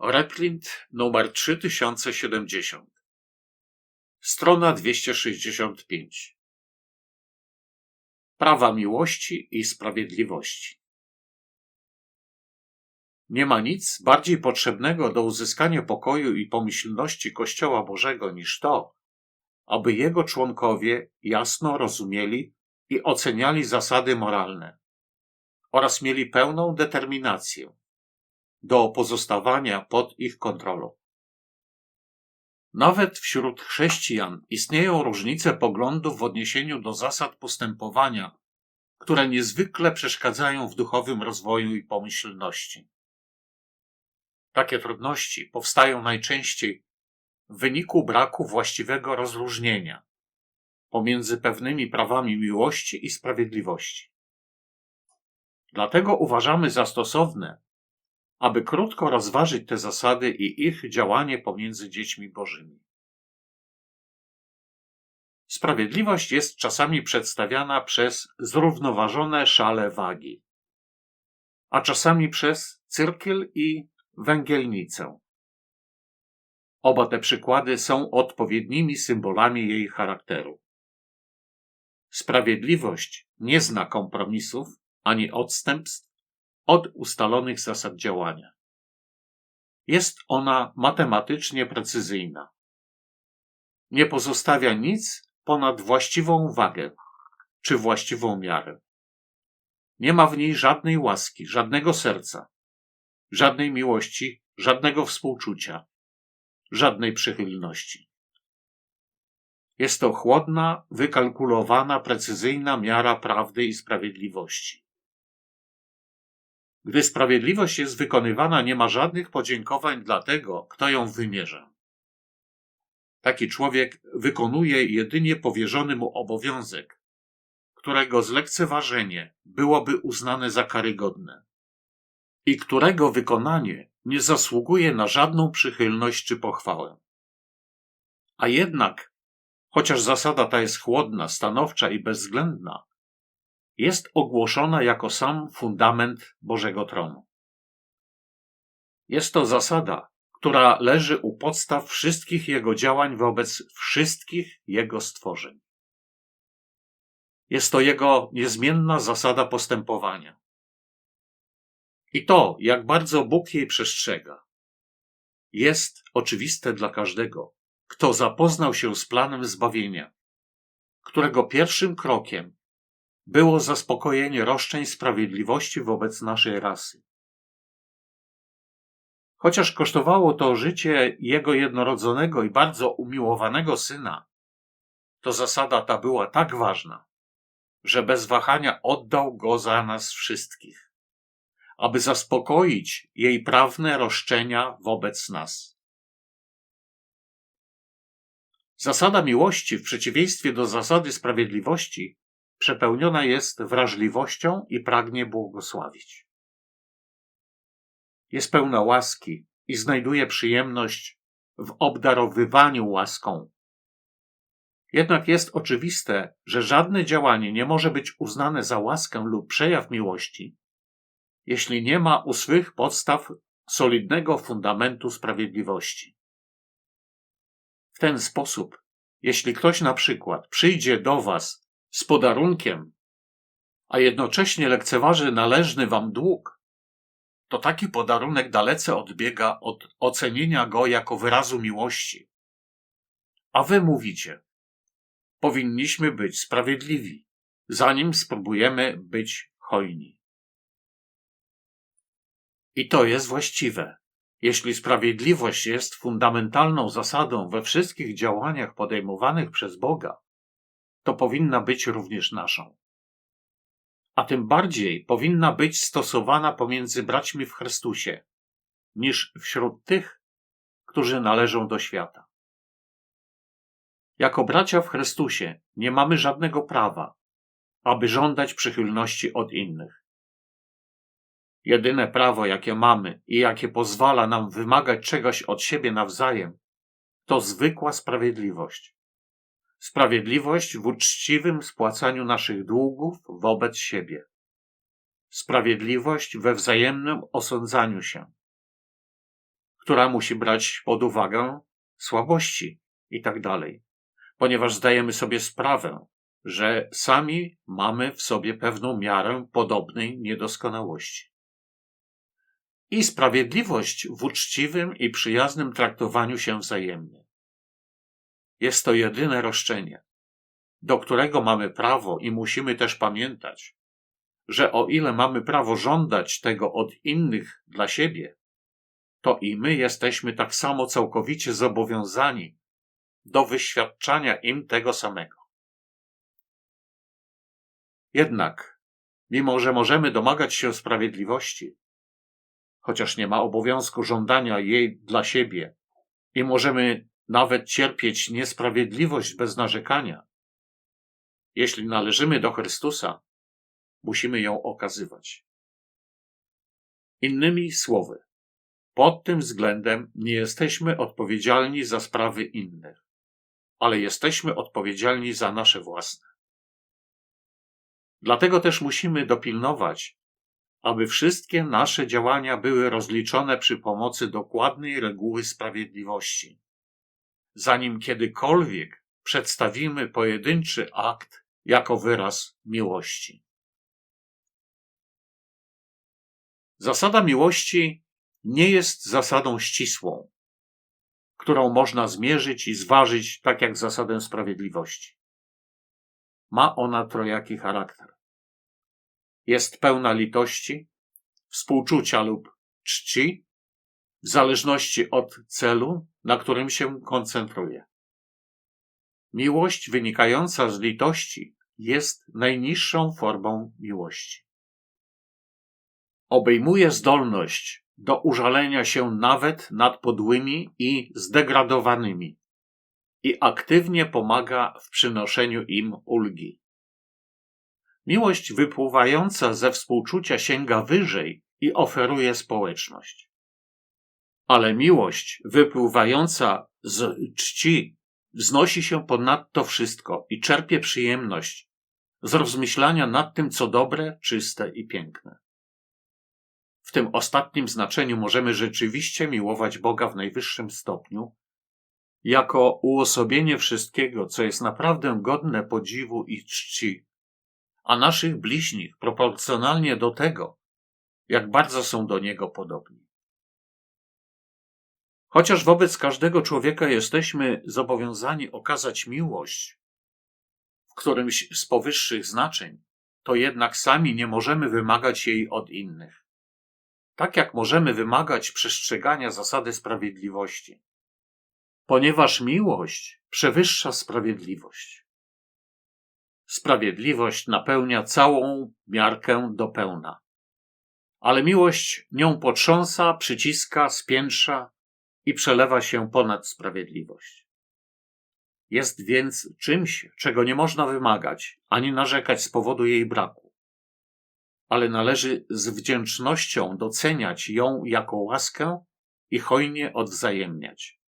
Reprint numer 3070. Strona 265. Prawa miłości i sprawiedliwości. Nie ma nic bardziej potrzebnego do uzyskania pokoju i pomyślności Kościoła Bożego niż to, aby jego członkowie jasno rozumieli i oceniali zasady moralne oraz mieli pełną determinację do pozostawania pod ich kontrolą. Nawet wśród chrześcijan istnieją różnice poglądów w odniesieniu do zasad postępowania, które niezwykle przeszkadzają w duchowym rozwoju i pomyślności. Takie trudności powstają najczęściej w wyniku braku właściwego rozróżnienia pomiędzy pewnymi prawami miłości i sprawiedliwości. Dlatego uważamy za stosowne, aby krótko rozważyć te zasady i ich działanie pomiędzy dziećmi bożymi. Sprawiedliwość jest czasami przedstawiana przez zrównoważone szale wagi, a czasami przez cyrkiel i węgielnicę. Oba te przykłady są odpowiednimi symbolami jej charakteru. Sprawiedliwość nie zna kompromisów ani odstępstw od ustalonych zasad działania. Jest ona matematycznie precyzyjna. Nie pozostawia nic ponad właściwą wagę czy właściwą miarę. Nie ma w niej żadnej łaski, żadnego serca, żadnej miłości, żadnego współczucia, żadnej przychylności. Jest to chłodna, wykalkulowana, precyzyjna miara prawdy i sprawiedliwości. Gdy sprawiedliwość jest wykonywana, nie ma żadnych podziękowań dla tego, kto ją wymierza. Taki człowiek wykonuje jedynie powierzony mu obowiązek, którego zlekceważenie byłoby uznane za karygodne i którego wykonanie nie zasługuje na żadną przychylność czy pochwałę. A jednak, chociaż zasada ta jest chłodna, stanowcza i bezwzględna, jest ogłoszona jako sam fundament Bożego Tronu. Jest to zasada, która leży u podstaw wszystkich Jego działań wobec wszystkich Jego stworzeń. Jest to Jego niezmienna zasada postępowania. I to, jak bardzo Bóg jej przestrzega, jest oczywiste dla każdego, kto zapoznał się z planem zbawienia, którego pierwszym krokiem było zaspokojenie roszczeń sprawiedliwości wobec naszej rasy. Chociaż kosztowało to życie jego jednorodzonego i bardzo umiłowanego syna, to zasada ta była tak ważna, że bez wahania oddał go za nas wszystkich, aby zaspokoić jej prawne roszczenia wobec nas. Zasada miłości, w przeciwieństwie do zasady sprawiedliwości, przepełniona jest wrażliwością i pragnie błogosławić. Jest pełna łaski i znajduje przyjemność w obdarowywaniu łaską. Jednak jest oczywiste, że żadne działanie nie może być uznane za łaskę lub przejaw miłości, jeśli nie ma u swych podstaw solidnego fundamentu sprawiedliwości. W ten sposób, jeśli ktoś na przykład przyjdzie do Was z podarunkiem, a jednocześnie lekceważy należny wam dług, to taki podarunek dalece odbiega od ocenienia go jako wyrazu miłości. A wy mówicie, powinniśmy być sprawiedliwi, zanim spróbujemy być hojni. I to jest właściwe. Jeśli sprawiedliwość jest fundamentalną zasadą we wszystkich działaniach podejmowanych przez Boga, to powinna być również naszą. A tym bardziej powinna być stosowana pomiędzy braćmi w Chrystusie, niż wśród tych, którzy należą do świata. Jako bracia w Chrystusie nie mamy żadnego prawa, aby żądać przychylności od innych. Jedyne prawo, jakie mamy i jakie pozwala nam wymagać czegoś od siebie nawzajem, to zwykła sprawiedliwość sprawiedliwość w uczciwym spłacaniu naszych długów wobec siebie, sprawiedliwość we wzajemnym osądzaniu się, która musi brać pod uwagę słabości i tak dalej, ponieważ zdajemy sobie sprawę, że sami mamy w sobie pewną miarę podobnej niedoskonałości. I sprawiedliwość w uczciwym i przyjaznym traktowaniu się wzajemnie. Jest to jedyne roszczenie, do którego mamy prawo i musimy też pamiętać, że o ile mamy prawo żądać tego od innych dla siebie, to i my jesteśmy tak samo całkowicie zobowiązani do wyświadczania im tego samego. Jednak, mimo że możemy domagać się sprawiedliwości, chociaż nie ma obowiązku żądania jej dla siebie i możemy nawet cierpieć niesprawiedliwość bez narzekania, jeśli należymy do Chrystusa, musimy ją okazywać. Innymi słowy, pod tym względem nie jesteśmy odpowiedzialni za sprawy innych, ale jesteśmy odpowiedzialni za nasze własne. Dlatego też musimy dopilnować, aby wszystkie nasze działania były rozliczone przy pomocy dokładnej reguły sprawiedliwości. Zanim kiedykolwiek przedstawimy pojedynczy akt jako wyraz miłości. Zasada miłości nie jest zasadą ścisłą, którą można zmierzyć i zważyć tak jak zasadę sprawiedliwości. Ma ona trojaki charakter. Jest pełna litości, współczucia lub czci, w zależności od celu, na którym się koncentruje. Miłość wynikająca z litości jest najniższą formą miłości. Obejmuje zdolność do użalenia się nawet nad podłymi i zdegradowanymi i aktywnie pomaga w przynoszeniu im ulgi. Miłość wypływająca ze współczucia sięga wyżej i oferuje społeczność. Ale miłość wypływająca z czci wznosi się ponad to wszystko i czerpie przyjemność z rozmyślania nad tym, co dobre, czyste i piękne. W tym ostatnim znaczeniu możemy rzeczywiście miłować Boga w najwyższym stopniu, jako uosobienie wszystkiego, co jest naprawdę godne podziwu i czci, a naszych bliźnich proporcjonalnie do tego, jak bardzo są do Niego podobni. Chociaż wobec każdego człowieka jesteśmy zobowiązani okazać miłość w którymś z powyższych znaczeń, to jednak sami nie możemy wymagać jej od innych. Tak jak możemy wymagać przestrzegania zasady sprawiedliwości. Ponieważ miłość przewyższa sprawiedliwość. Sprawiedliwość napełnia całą miarkę do pełna. Ale miłość nią potrząsa, przyciska, spiętrza i przelewa się ponad sprawiedliwość. Jest więc czymś, czego nie można wymagać, ani narzekać z powodu jej braku. Ale należy z wdzięcznością doceniać ją jako łaskę i hojnie odwzajemniać.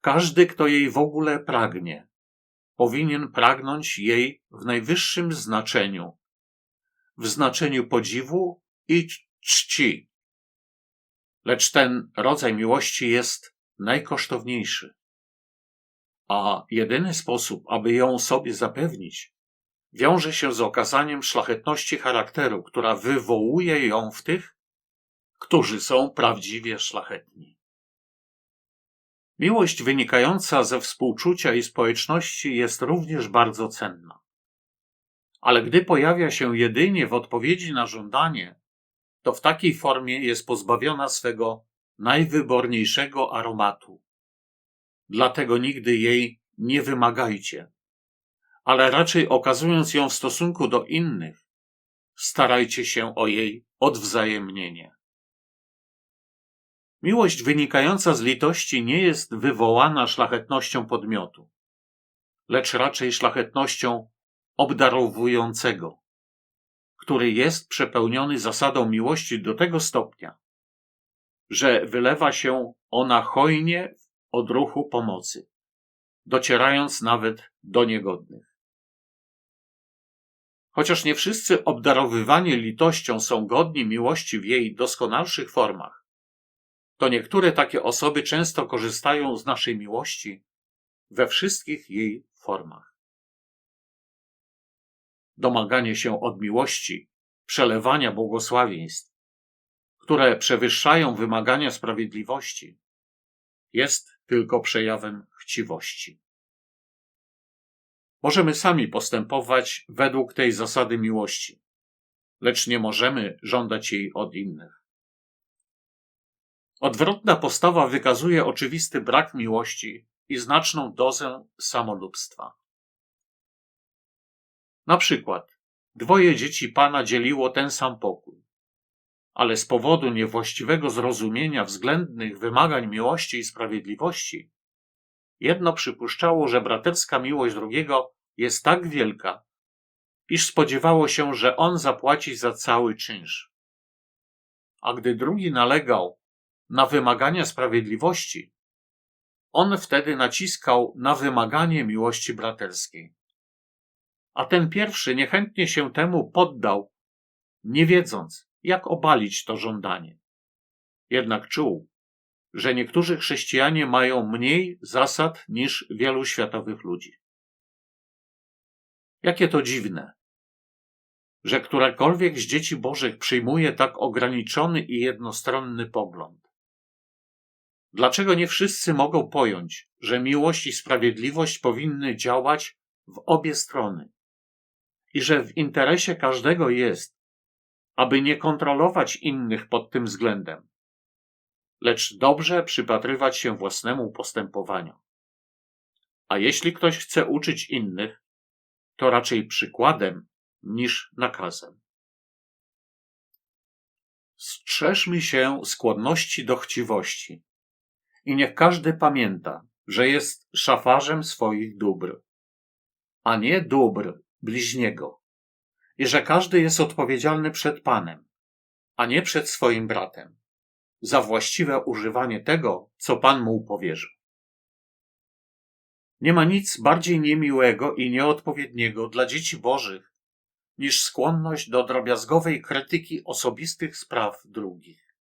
Każdy, kto jej w ogóle pragnie, powinien pragnąć jej w najwyższym znaczeniu, w znaczeniu podziwu i czci. Lecz ten rodzaj miłości jest najkosztowniejszy. A jedyny sposób, aby ją sobie zapewnić, wiąże się z okazaniem szlachetności charakteru, która wywołuje ją w tych, którzy są prawdziwie szlachetni. Miłość wynikająca ze współczucia i społeczności jest również bardzo cenna. Ale gdy pojawia się jedynie w odpowiedzi na żądanie, to w takiej formie jest pozbawiona swego najwyborniejszego aromatu. Dlatego nigdy jej nie wymagajcie, ale raczej okazując ją w stosunku do innych, starajcie się o jej odwzajemnienie. Miłość wynikająca z litości nie jest wywołana szlachetnością podmiotu, lecz raczej szlachetnością obdarowującego, który jest przepełniony zasadą miłości do tego stopnia, że wylewa się ona hojnie w odruchu pomocy, docierając nawet do niegodnych. Chociaż nie wszyscy obdarowywani litością są godni miłości w jej doskonalszych formach, to niektóre takie osoby często korzystają z naszej miłości we wszystkich jej formach. Domaganie się od miłości, przelewania błogosławieństw, które przewyższają wymagania sprawiedliwości, jest tylko przejawem chciwości. Możemy sami postępować według tej zasady miłości, lecz nie możemy żądać jej od innych. Odwrotna postawa wykazuje oczywisty brak miłości i znaczną dozę samolubstwa. Na przykład, dwoje dzieci Pana dzieliło ten sam pokój, ale z powodu niewłaściwego zrozumienia względnych wymagań miłości i sprawiedliwości, jedno przypuszczało, że braterska miłość drugiego jest tak wielka, iż spodziewało się, że on zapłaci za cały czynsz. A gdy drugi nalegał na wymagania sprawiedliwości, on wtedy naciskał na wymaganie miłości braterskiej. A ten pierwszy niechętnie się temu poddał, nie wiedząc, jak obalić to żądanie. Jednak czuł, że niektórzy chrześcijanie mają mniej zasad niż wielu światowych ludzi. Jakie to dziwne, że którekolwiek z dzieci Bożych przyjmuje tak ograniczony i jednostronny pogląd. Dlaczego nie wszyscy mogą pojąć, że miłość i sprawiedliwość powinny działać w obie strony i że w interesie każdego jest, aby nie kontrolować innych pod tym względem, lecz dobrze przypatrywać się własnemu postępowaniu. A jeśli ktoś chce uczyć innych, to raczej przykładem niż nakazem. Strzeżmy się skłonności do chciwości i niech każdy pamięta, że jest szafarzem swoich dóbr, a nie dóbr bliźniego, i że każdy jest odpowiedzialny przed Panem, a nie przed swoim bratem, za właściwe używanie tego, co Pan mu powierzył. Nie ma nic bardziej niemiłego i nieodpowiedniego dla dzieci Bożych niż skłonność do drobiazgowej krytyki osobistych spraw drugich.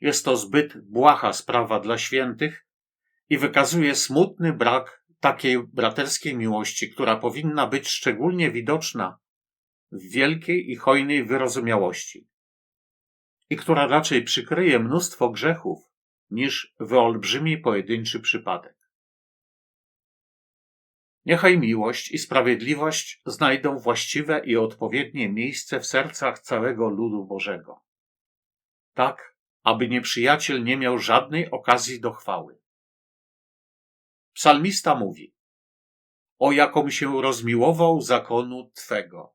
Jest to zbyt błaha sprawa dla świętych i wykazuje smutny brak takiej braterskiej miłości, która powinna być szczególnie widoczna w wielkiej i hojnej wyrozumiałości i która raczej przykryje mnóstwo grzechów niż wyolbrzymi pojedynczy przypadek. Niechaj miłość i sprawiedliwość znajdą właściwe i odpowiednie miejsce w sercach całego ludu Bożego. Tak, aby nieprzyjaciel nie miał żadnej okazji do chwały. Psalmista mówi: O jaką się rozmiłował zakonu Twego,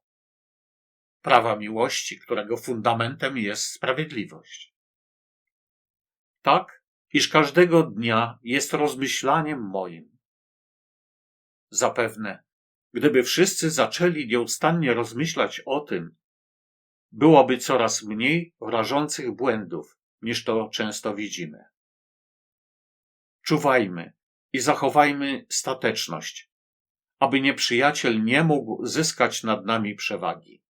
prawa miłości, którego fundamentem jest sprawiedliwość. Tak, iż każdego dnia jest rozmyślaniem moim Zapewne, gdyby wszyscy zaczęli nieustannie rozmyślać o tym, byłoby coraz mniej rażących błędów, niż to często widzimy. Czuwajmy i zachowajmy stateczność, aby nieprzyjaciel nie mógł zyskać nad nami przewagi.